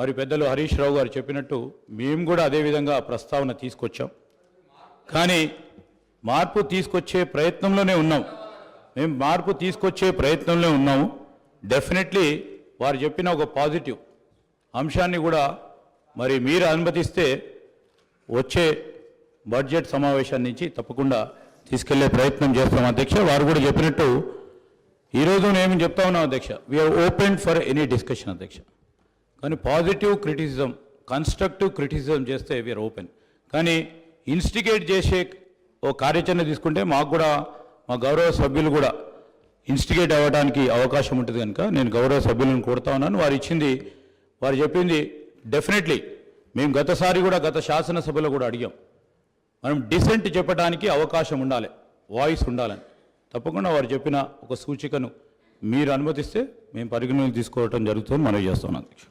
మరి పెద్దలు హరీష్ రావు గారు చెప్పినట్టు మేము కూడా అదే విధంగా ప్రస్తావన తీసుకొచ్చాం. కానీ మార్పు తీసుకొచ్చే ప్రయత్నంలోనే ఉన్నాం. మేము మార్పు తీసుకొచ్చే ప్రయత్నంలో ఉన్నాము డెఫినెట్లీ వారు చెప్పిన ఒక పాజిటివ్ అంశాన్ని కూడా మరి మీరు అనుమతిస్తే వచ్చే బడ్జెట్ సమావేశం నుంచి తప్పకుండా తీసుకెళ్ళే ప్రయత్నం చేస్తాం అధ్యక్ష. వారు కూడా చెప్పినట్టు ఈరోజు నేను చెప్తా ఉన్నాం అధ్యక్ష. We are open for any discussion అధ్యక్ష. కానీ పాజిటివ్ క్రిటిసిజం కన్స్ట్రక్టివ్ క్రిటిసిజం చేస్తే వీఆర్ ఓపెన్ కానీ ఇన్స్టిగేట్ చేసే ఓ కార్యాచరణ తీసుకుంటే మాకు కూడా మా గౌరవ సభ్యులు కూడా ఇన్స్టిగేట్ అవ్వడానికి అవకాశం ఉంటుంది కనుక నేను గౌరవ సభ్యులను కోరుతా ఉన్నాను. వారు ఇచ్చింది వారు చెప్పింది డెఫినెట్లీ మేము గతసారి కూడా గత శాసనసభలో కూడా అడిగాం. మనం డిసెంట్ చెప్పడానికి అవకాశం ఉండాలి వాయిస్ ఉండాలని. తప్పకుండా వారు చెప్పిన ఒక సూచికను మీరు అనుమతిస్తే మేము పరిగణలోకి తీసుకోవటం జరుగుతుంది మనవి చేస్తున్నాం. అధ్యక్ష